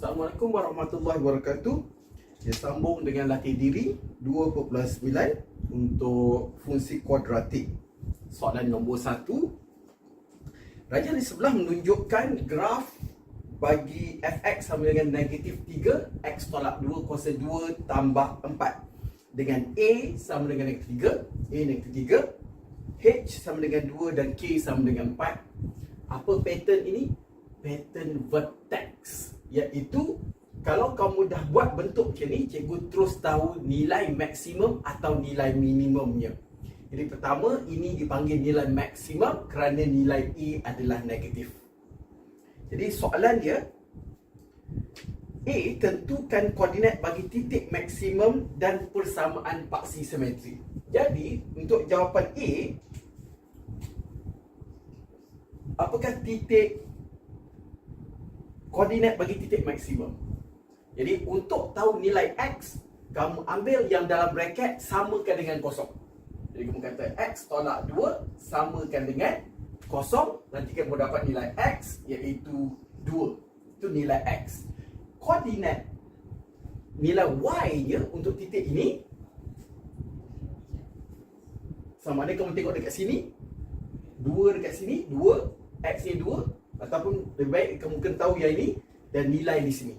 Assalamualaikum warahmatullahi wabarakatuh. Dia sambung dengan latih diri 2.9 untuk fungsi kuadratik. Soalan nombor 1. Raja di sebelah menunjukkan graf bagi fx sama dengan negatif 3 x tolak 2 kuasa 2 tambah 4 dengan a sama dengan negatif 3 a negatif 3 h sama dengan 2 dan k sama dengan 4 apa pattern ini pattern vertex iaitu kalau kamu dah buat bentuk macam ni cikgu terus tahu nilai maksimum atau nilai minimumnya jadi pertama ini dipanggil nilai maksimum kerana nilai a adalah negatif jadi soalan dia A tentukan koordinat bagi titik maksimum dan persamaan paksi simetri. Jadi untuk jawapan A apakah titik koordinat bagi titik maksimum? Jadi untuk tahu nilai X kamu ambil yang dalam bracket samakan dengan kosong. Jadi kamu kata X tolak 2 samakan dengan kosong. Nanti kamu dapat nilai X iaitu 2 itu nilai X. Koordinat nilai Y nya untuk titik ini. Sama ada kamu tengok dekat sini. 2 dekat sini 2 X nya 2 ataupun lebih baik kamu tahu yang ini dan nilai di sini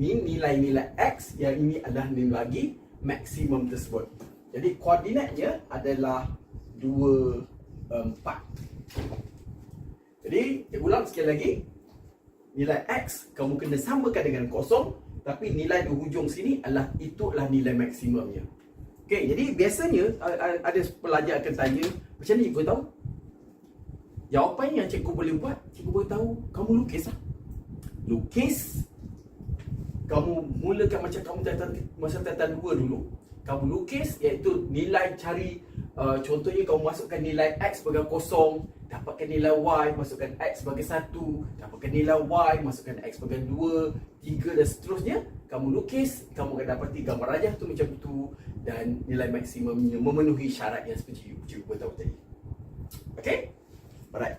ini nilai-nilai X yang ini adalah nilai bagi maksimum tersebut jadi koordinatnya adalah 2 4 jadi, saya ulang sekali lagi. Nilai X kamu kena samakan dengan kosong. Tapi nilai di hujung sini adalah itulah nilai maksimumnya. Okey, jadi biasanya ada pelajar akan tanya, macam ni cikgu tahu? Jawapan yang cikgu boleh buat, cikgu boleh tahu, kamu lukis lah. Lukis, kamu mulakan macam kamu tatan, masa tatan dua dulu. Kamu lukis, iaitu nilai cari, uh, contohnya kamu masukkan nilai X sebagai kosong, dapatkan nilai Y, masukkan X sebagai 1, dapatkan nilai Y, masukkan X sebagai 2, 3 dan seterusnya. Kamu lukis, kamu akan dapati gambar rajah tu macam tu dan nilai maksimumnya memenuhi syarat yang seperti cikgu tahu tadi. Okay? Alright.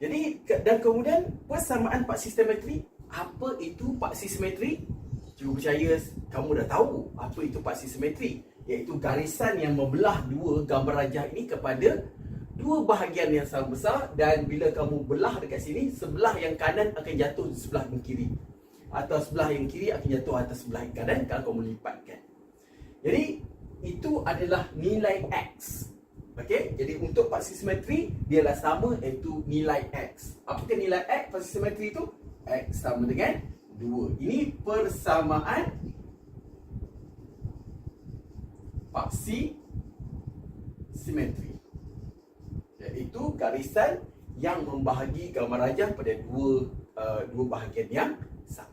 Jadi dan kemudian persamaan paksi simetri, apa itu paksi simetri? Cikgu percaya kamu dah tahu apa itu paksi simetri, iaitu garisan yang membelah dua gambar rajah ini kepada dua bahagian yang sama besar dan bila kamu belah dekat sini sebelah yang kanan akan jatuh di sebelah yang kiri. Atau sebelah yang kiri akan jatuh atas sebelah yang kanan kalau kamu lipatkan. Jadi itu adalah nilai X Okey, jadi untuk paksi simetri dia adalah sama iaitu nilai X. Apakah nilai X paksi simetri itu? X sama dengan 2. Ini persamaan paksi simetri iaitu garisan yang membahagi gambar rajah pada dua uh, dua bahagian yang sama.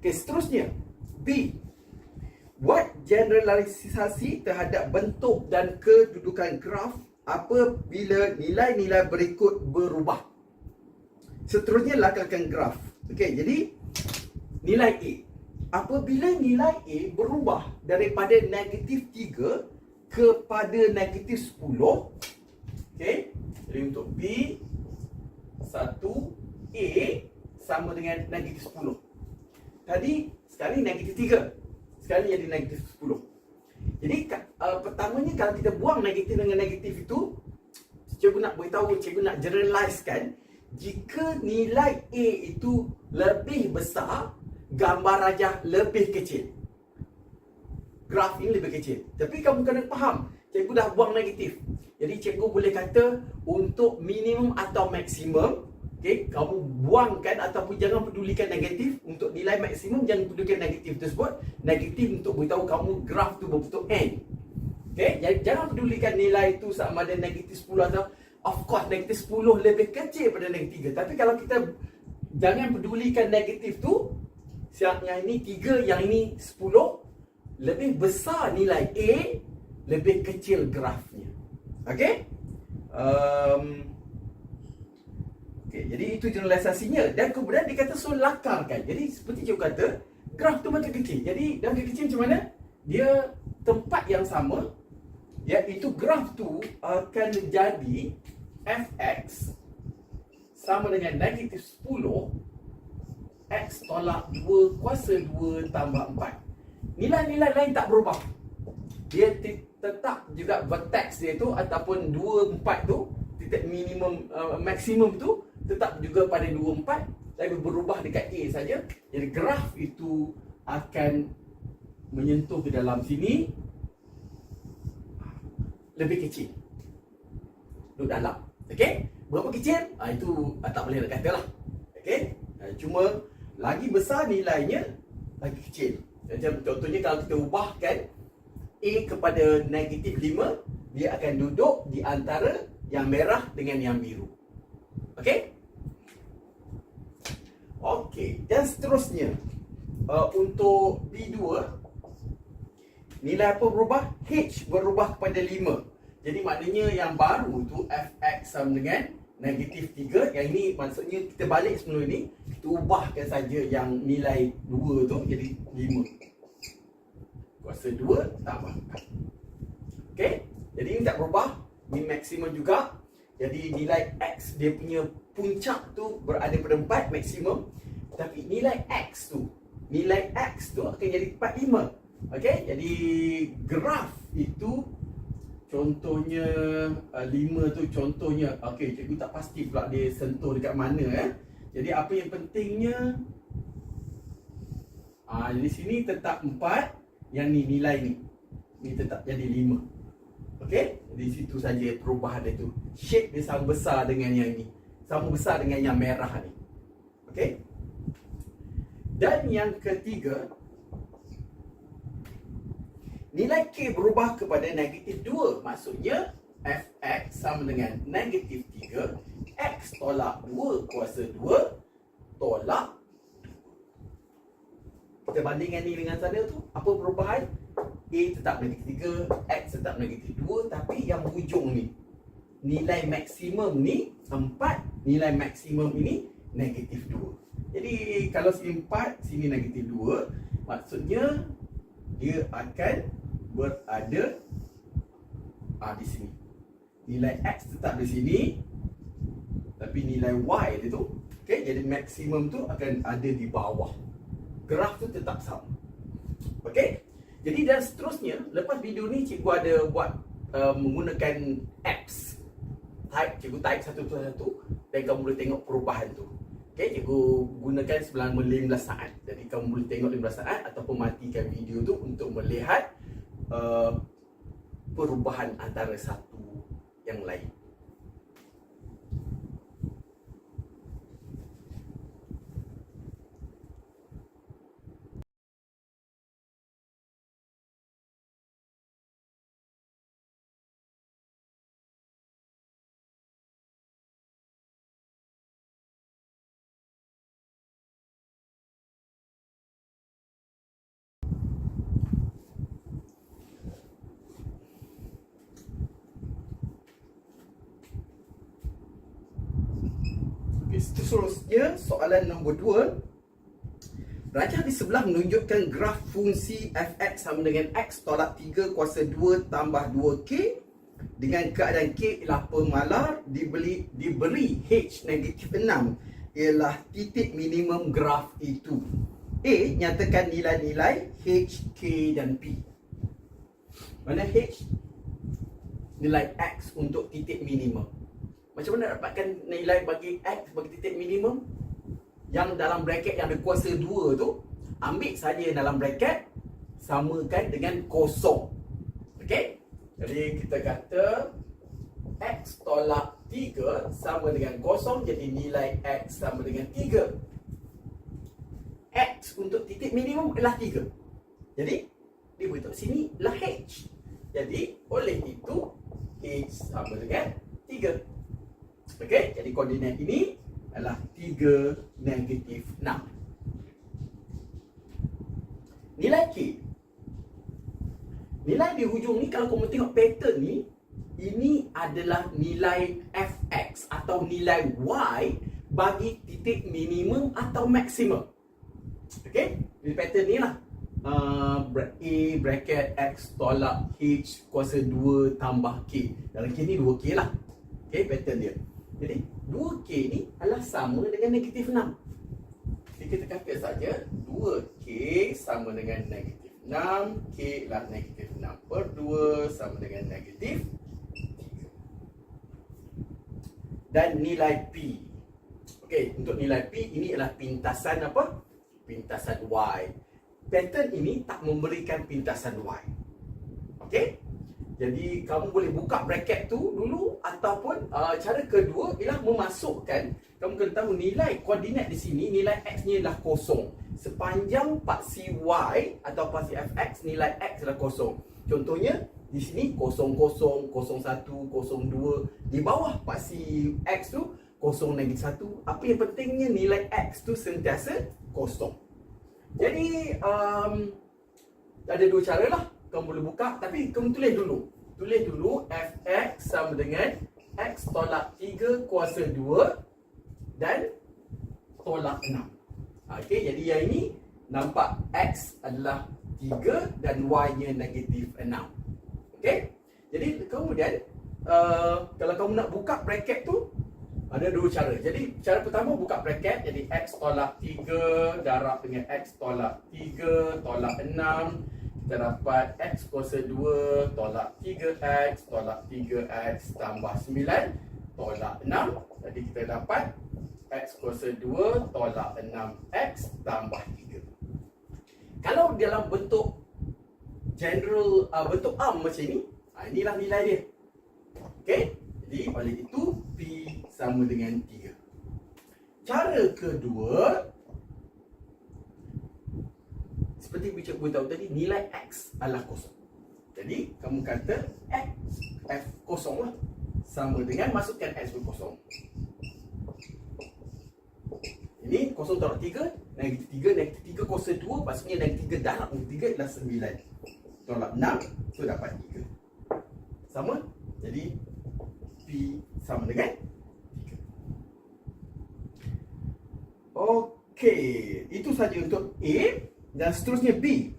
Okey, seterusnya B. Buat generalisasi terhadap bentuk dan kedudukan graf apabila nilai-nilai berikut berubah. Seterusnya lakukan graf. Okey, jadi nilai A. Apabila nilai A berubah daripada negatif 3 kepada negatif 10, Okey. Jadi untuk B 1 A sama dengan negatif 10. Tadi sekali negatif 3. Sekali jadi negatif 10. Jadi uh, pertamanya kalau kita buang negatif dengan negatif itu cikgu nak beritahu, cikgu nak generalizekan jika nilai A itu lebih besar, gambar rajah lebih kecil. Graf ini lebih kecil. Tapi kamu kena faham, cikgu dah buang negatif. Jadi cikgu boleh kata untuk minimum atau maksimum, okay, kamu buangkan ataupun jangan pedulikan negatif untuk nilai maksimum jangan pedulikan negatif tersebut. Negatif untuk beritahu kamu graf tu berbentuk N. Okay, jangan pedulikan nilai itu sama ada negatif 10 atau of course negatif 10 lebih kecil pada negatif 3. Tapi kalau kita jangan pedulikan negatif tu, yang ini 3, yang ini 10, lebih besar nilai A, lebih kecil grafnya. Okey? Um, Okey, jadi itu generalisasinya dan kemudian dikata so lakarkan. Jadi seperti cikgu kata, graf tu makin kecil. Jadi dan kecil macam mana? Dia tempat yang sama iaitu graf tu akan jadi fx sama dengan negatif 10 X tolak 2 kuasa 2 tambah 4 Nilai-nilai lain tak berubah Dia tetap juga vertex dia tu Ataupun 2, 4 tu Titik minimum, uh, maksimum tu Tetap juga pada 2, 4 Tapi berubah dekat A saja. Jadi graf itu akan menyentuh ke dalam sini. Lebih kecil. Duduk dalam. Okey? Berapa kecil? Ah itu ah, tak boleh nak kata lah. Okey? Ah, cuma lagi besar nilainya lagi kecil. Macam contohnya kalau kita ubahkan A kepada negatif 5 dia akan duduk di antara yang merah dengan yang biru. Okey okey dan seterusnya uh, untuk B2 nilai apa berubah? H berubah kepada 5. Jadi maknanya yang baru tu fx sama dengan negatif 3. Yang ini maksudnya kita balik sebelum ni, kita ubahkan saja yang nilai 2 tu jadi 5. Kuasa 2 tambah 4. Okey? Jadi ini tak berubah. Ini maksimum juga. Jadi nilai x dia punya puncak tu berada pada 4 maksimum. Tapi nilai x tu, nilai x tu akan jadi 45. Okey, jadi graf itu contohnya uh, 5 tu contohnya okey cikgu tak pasti pula dia sentuh dekat mana eh. Jadi apa yang pentingnya ah di sini tetap 4, yang ni nilai ni. Ni tetap jadi 5. Okey, di situ saja perubahan dia tu. Shape dia sama besar dengan yang ni. Sama besar dengan yang merah ni. Okey. Dan yang ketiga, nilai K berubah kepada negatif 2. Maksudnya, Fx sama dengan negatif 3. X tolak 2 kuasa 2 tolak 2. Kita bandingkan ni dengan sana tu. Apa perubahan? A tetap negatif 3, X tetap negatif 2. Tapi yang hujung ni, nilai maksimum ni 4, nilai maksimum ini negatif 2. Jadi kalau sini 4, sini negatif 2, maksudnya dia akan berada ah, di sini. Nilai X tetap di sini. Tapi nilai Y dia tu, okay, jadi maksimum tu akan ada di bawah. Graf tu tetap sama. Okay. Jadi dan seterusnya, lepas video ni cikgu ada buat uh, menggunakan apps. Type, cikgu type satu-satu dan kamu boleh tengok perubahan tu. Okay, cikgu gunakan selama 15 saat. Jadi kamu boleh tengok 15 saat ataupun matikan video tu untuk melihat uh, perubahan antara satu yang lain. Okey, seterusnya soalan nombor 2. Rajah di sebelah menunjukkan graf fungsi fx sama dengan x tolak 3 kuasa 2 tambah 2k dengan keadaan k ialah pemalar diberi, diberi h negatif 6 ialah titik minimum graf itu. A nyatakan nilai-nilai h, k dan p. Mana h? Nilai x untuk titik minimum. Macam mana dapatkan nilai bagi X bagi titik minimum? Yang dalam bracket yang ada kuasa 2 tu Ambil saja dalam bracket Samakan dengan kosong Okey? Jadi kita kata X tolak 3 sama dengan kosong Jadi nilai X sama dengan 3 X untuk titik minimum adalah 3 Jadi Dia beritahu sini adalah H Jadi oleh itu H sama dengan 3 Okey, jadi koordinat ini adalah 3 negatif 6. Nilai K. Nilai di hujung ni kalau kamu tengok pattern ni, ini adalah nilai fx atau nilai y bagi titik minimum atau maksimum. Okey, ini pattern ni lah. Uh, A bracket X tolak H kuasa 2 tambah K Dalam K ni 2K lah Okay, pattern dia jadi 2K ni adalah sama dengan negatif 6 Jadi kita kata saja 2K sama dengan negatif 6 K lah negatif 6 per 2 sama dengan negatif 3 Dan nilai P. Okey, untuk nilai P ini adalah pintasan apa? Pintasan Y. Pattern ini tak memberikan pintasan Y. Okey? Jadi kamu boleh buka bracket tu dulu ataupun uh, cara kedua ialah memasukkan kamu kena tahu nilai koordinat di sini nilai x-nya ialah kosong. Sepanjang paksi y atau paksi fx nilai x adalah kosong. Contohnya di sini kosong kosong, kosong satu, kosong dua. Di bawah paksi x tu kosong negatif satu. Apa yang pentingnya nilai x tu sentiasa kosong. Jadi um, ada dua cara lah kamu boleh buka tapi kamu tulis dulu. Tulis dulu fx sama dengan x tolak 3 kuasa 2 dan tolak 6. Okey, jadi yang ini nampak x adalah 3 dan y-nya negatif 6. Okey? Jadi kemudian uh, kalau kamu nak buka bracket tu ada dua cara. Jadi cara pertama buka bracket jadi x tolak 3 darab dengan x tolak 3 tolak 6 kita dapat X kuasa 2 tolak 3X tolak 3X tambah 9 tolak 6 Jadi kita dapat X kuasa 2 tolak 6X tambah 3 Kalau dalam bentuk general uh, bentuk arm macam ni uh, Inilah nilai dia. Okay Jadi oleh itu P sama dengan 3 Cara kedua seperti cikgu tahu tadi nilai x adalah kosong. Jadi kamu kata x f kosong lah. Sama dengan masukkan x pun kosong. Ini kosong tolak tiga, negatif tiga, negatif tiga kuasa dua, maksudnya negatif tiga darab negatif tiga adalah sembilan. Tolak enam, so dapat tiga. Sama? Jadi P sama dengan tiga. Okey, itu saja untuk A dan seterusnya B.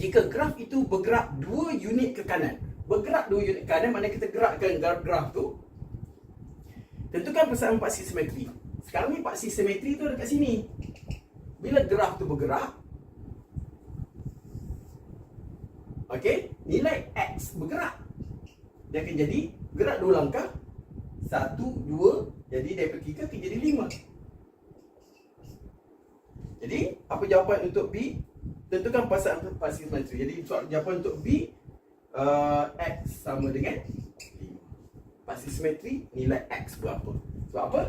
Jika graf itu bergerak dua unit ke kanan. Bergerak dua unit ke kanan, mana kita gerakkan graf tu. Tentukan persamaan paksi simetri. Sekarang ni paksi simetri tu dekat sini. Bila graf tu bergerak, Okey, nilai X bergerak. Dia akan jadi gerak dua langkah. Satu, dua, jadi daripada tiga akan jadi lima. Jadi, apa jawapan untuk B? Tentukan pasangan pasti simetri. Jadi, jawapan untuk B uh, X sama dengan 5. Pasti simetri nilai X berapa? Sebab apa?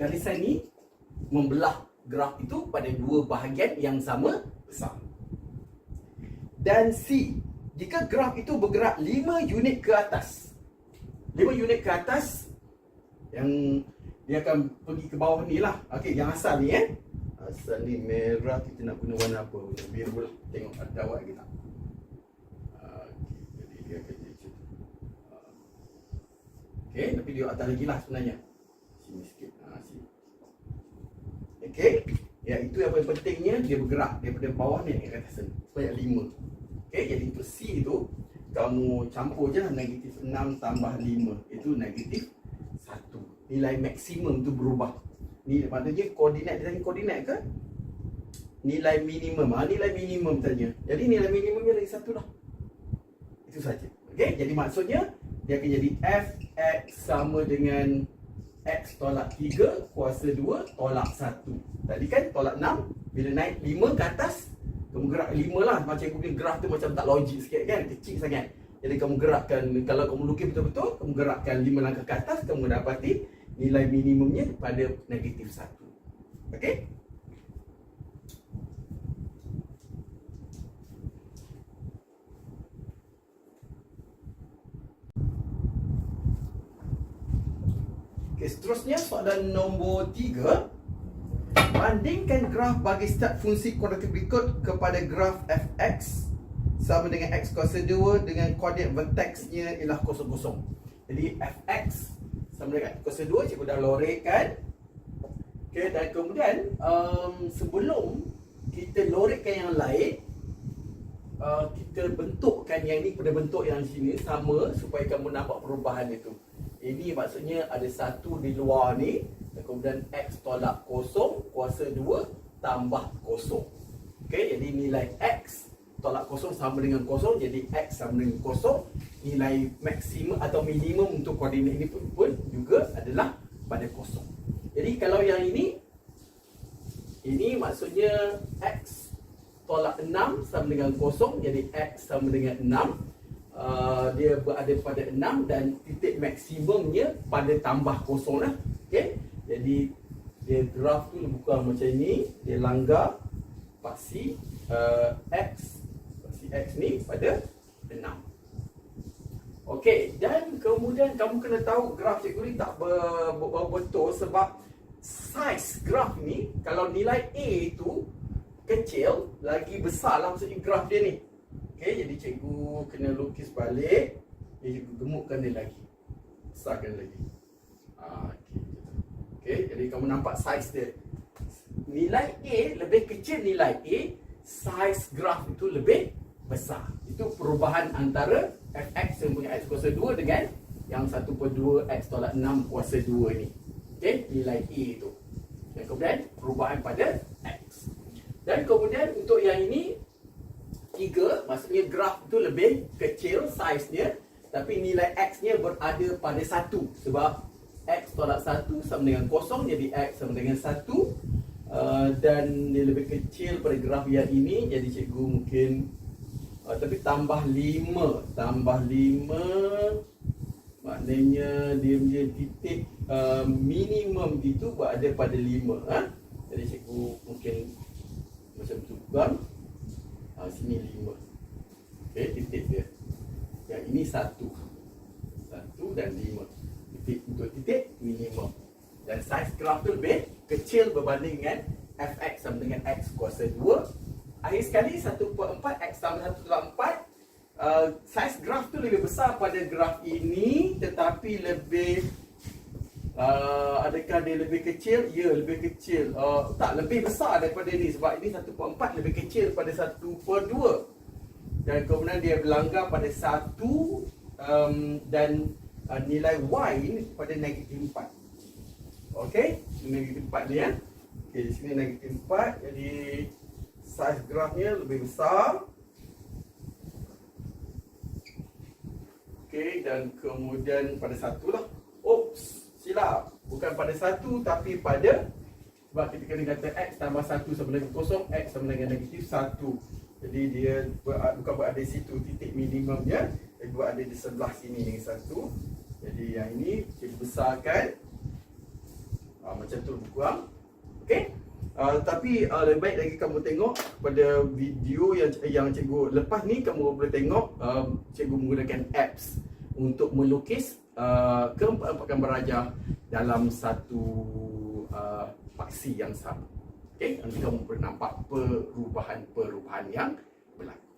Garisan ni membelah graf itu pada dua bahagian yang sama besar. Dan C, jika graf itu bergerak 5 unit ke atas. 5 unit ke atas yang dia akan pergi ke bawah ni lah. Okey, yang asal ni eh asal ni merah kita nak guna warna apa biru lah tengok ada awak lagi tak ah, jadi dia akan jadi macam tu ah. ok tapi dia atas lagi lah sebenarnya sini sikit ok ya itu yang paling pentingnya dia bergerak daripada bawah ni ke atas ni sebanyak lima. Ok jadi untuk C tu kamu campur je lah negatif 6 tambah 5 itu negatif 1 nilai maksimum tu berubah. Ni maknanya koordinat dia tanya koordinat ke? Nilai minimum. Ha, nilai minimum tanya. Jadi nilai minimumnya lagi satu lah itu saja. Okey? Jadi maksudnya dia akan jadi fx sama dengan x tolak 3 kuasa 2 tolak 1 tadi kan tolak 6 bila naik 5 ke atas kamu gerak 5 lah macam aku punya graf tu macam tak logik sikit kan kecil sangat jadi kamu gerakkan kalau kamu lukis betul-betul kamu gerakkan 5 langkah ke atas kamu dapati nilai minimumnya pada negatif 1. Okey? Okay, seterusnya soalan nombor 3 Bandingkan graf bagi start fungsi kuadratik berikut kepada graf fx sama dengan x kuasa 2 dengan koordinat vertexnya ialah 0, 0. Jadi fx sama dengan kuasa 2 cikgu dah lorekkan okay, dan kemudian um, sebelum kita lorekkan yang lain uh, kita bentukkan yang ni pada bentuk yang sini sama supaya kamu nampak perubahan itu ini maksudnya ada satu di luar ni kemudian X tolak kosong kuasa 2 tambah kosong. Okey, jadi nilai X tolak kosong sama dengan kosong, jadi X sama dengan kosong. Nilai maksimum atau minimum untuk koordinat ini pun, pun juga adalah pada kosong. Jadi kalau yang ini, ini maksudnya X tolak 6 sama dengan kosong, jadi X sama dengan 6. Uh, dia berada pada 6 dan titik maksimumnya pada tambah kosong lah. Okay? Jadi dia graf tu lebih kurang macam ni, dia langgar paksi uh, X paksi X ni pada 6. Okey, dan kemudian kamu kena tahu graf cikgu ni tak ber, ber, ber, betul sebab size graf ni kalau nilai A tu kecil lagi besar lah maksudnya graf dia ni. Okey, jadi cikgu kena lukis balik, jadi cikgu gemukkan dia lagi. Besarkan lagi. Ah, okey. Okey, jadi kamu nampak size dia. Nilai A lebih kecil nilai A, size graf itu lebih besar. Itu perubahan antara fx yang punya x kuasa 2 dengan yang 1 per 2 x tolak 6 kuasa 2 ni. Okey, nilai A itu. Dan kemudian perubahan pada x. Dan kemudian untuk yang ini 3 maksudnya graf itu lebih kecil saiz-nya tapi nilai x-nya berada pada 1 sebab x tolak 1 sama dengan kosong jadi x sama dengan 1 uh, dan dia lebih kecil pada graf yang ini jadi cikgu mungkin uh, tapi tambah 5 tambah 5 maknanya dia punya titik uh, minimum itu berada pada 5 ha? jadi cikgu mungkin macam tu. Kan uh, sini 5 okey titik dia. Yang ini 1 1 dan 5 titik untuk titik minimum. Dan saiz graf tu lebih kecil berbanding dengan fx sama dengan x kuasa 2 akhir sekali 1 per 4 x tambah 1 per 4 Uh, saiz graf tu lebih besar pada graf ini tetapi lebih uh, adakah dia lebih kecil? Ya, lebih kecil. Uh, tak, lebih besar daripada ini sebab ini 1 per 4 lebih kecil pada 1 per 2. Dan kemudian dia berlanggar pada 1 um, dan uh, nilai Y ini pada negatif 4. Okey, negatif 4 ni ya. Okey, di sini negatif 4 jadi saiz grafnya lebih besar. Okey dan kemudian pada satu lah. Silap. Bukan pada satu tapi pada sebab kita kena kata x tambah satu sama dengan kosong, x sama dengan negatif satu. Jadi dia ber, bukan berada di situ titik minimumnya, dia berada di sebelah sini dengan satu. Jadi yang ini kita besarkan. Ha, macam tu kurang. Okey. Uh, tapi uh, lebih baik lagi kamu tengok pada video yang yang cikgu lepas ni kamu boleh tengok uh, cikgu menggunakan apps untuk melukis uh, keempat-empat gambar rajah dalam satu uh, paksi yang sama. Okey, nanti kamu boleh nampak perubahan-perubahan yang berlaku.